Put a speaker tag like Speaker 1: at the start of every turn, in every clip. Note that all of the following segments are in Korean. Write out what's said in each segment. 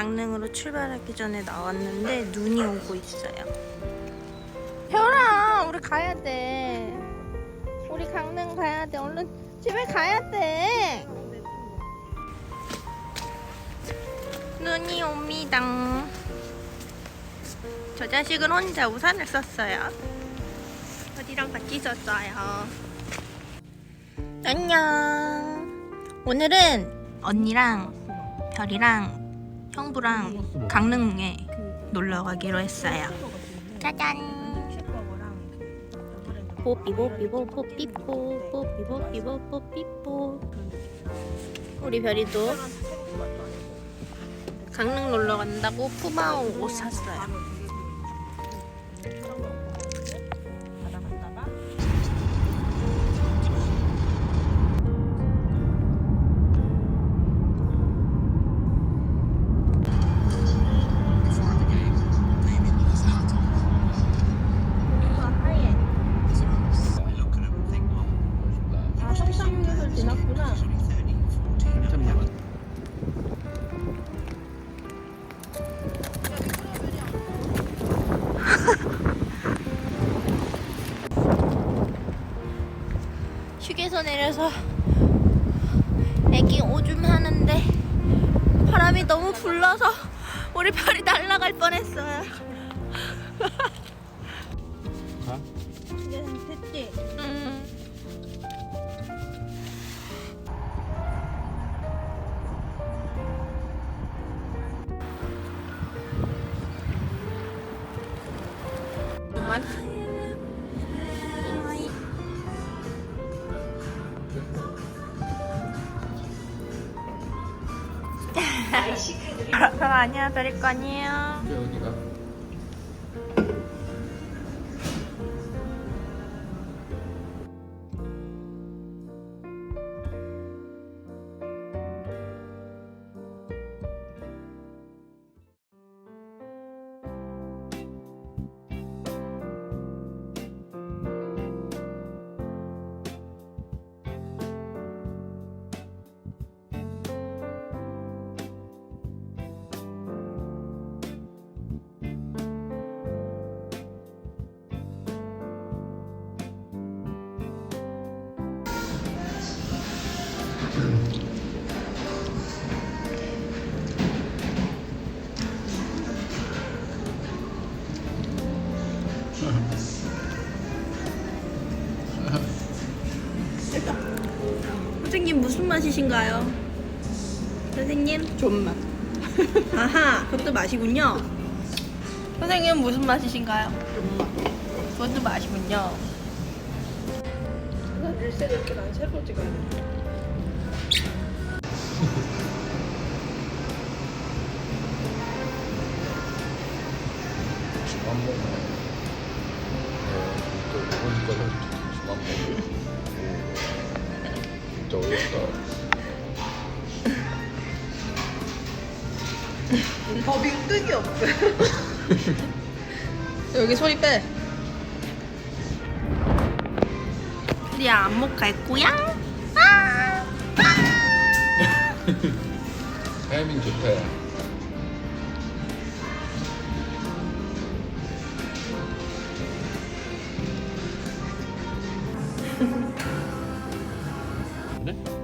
Speaker 1: 강릉으로 출발하기 전에 나왔는데 눈이 오고 있어요. 별아, 우리 가야 돼. 우리 강릉 가야 돼. 얼른 집에 가야 돼. 눈이 옵니다. 저 자식은 혼자 우산을 썼어요. 어디랑 같이 썼어요. 안녕. 오늘은 언니랑 별이랑 형부랑 강릉에 놀러 가기로 했어요. 짜잔. 뽀삐뽀삐뽀 뽀삐뽀 뽀삐뽀삐뽀 뽀삐뽀 우리 별이도 강릉 놀러 간다고 푸마오 옷 샀어요. 휴게소 내려서 애기 오줌 하는데 바람이 너무 불러서 우리 별이 날아갈 뻔했어요. 됐지? 별 아니야, 별일 거 아니에요.
Speaker 2: 어디가?
Speaker 1: 맛이신가요? 선생님? 존맛. 아하, 그것도 맛이군요. 선생님 무슨 맛이신가요? 존맛. 그것도 맛이군요. 일세를 이렇게 난 새로 찍어야 돼.
Speaker 2: 밥 먹네. 어,
Speaker 1: 법이 끄기 없어. 여기 소리 빼. 우리 안목 갈 거야? 아!
Speaker 2: 타이밍 좋다. 네?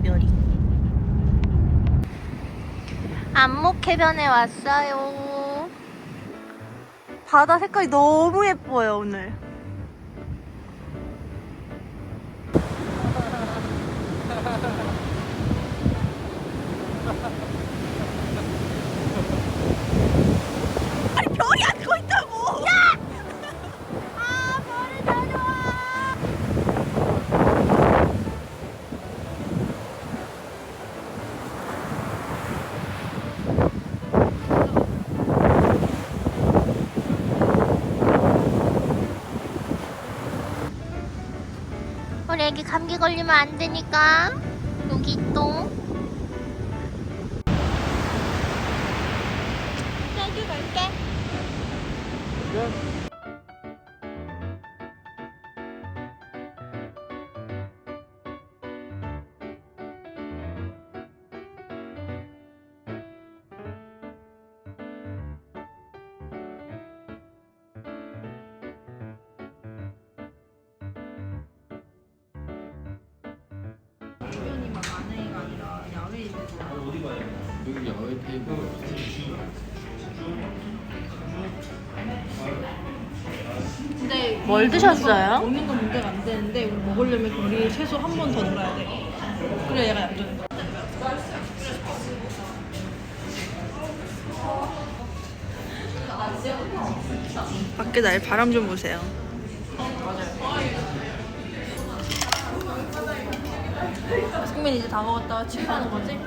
Speaker 1: 이별이. 안목 해변에 왔어요. 바다 색깔이 너무 예뻐요 오늘. 아니 별이 안 떠 있다고. 야! 아 별이 다녀와. 우리 애기 감기 걸리면 안 되니까. 여기 또
Speaker 2: 여기 야외 테이블.
Speaker 3: 근데
Speaker 1: 뭘 드셨어요?
Speaker 3: 먹는 건 문제가 안 되는데 우리 먹으려면 우리 최소 한 번 더 놀아야 돼. 그래 얘가 얌전해.
Speaker 1: 밖에 날 바람 좀 보세요.
Speaker 3: 승민 이제 다 먹었다가 취하는 거지?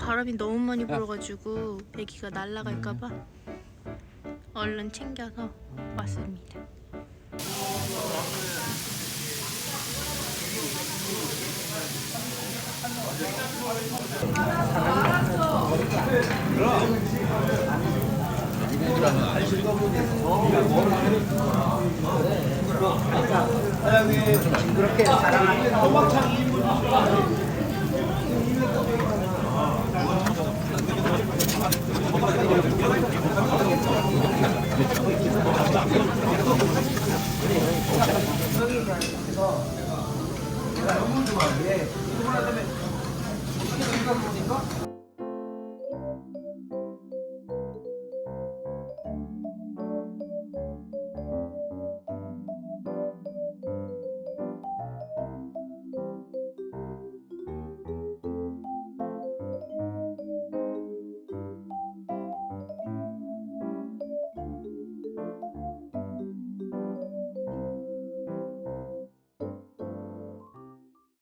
Speaker 1: 바람이 너무 많이 불어가지고 애기가 날아갈까봐 얼른 챙겨서 왔습니다. 그렇게 자랑하는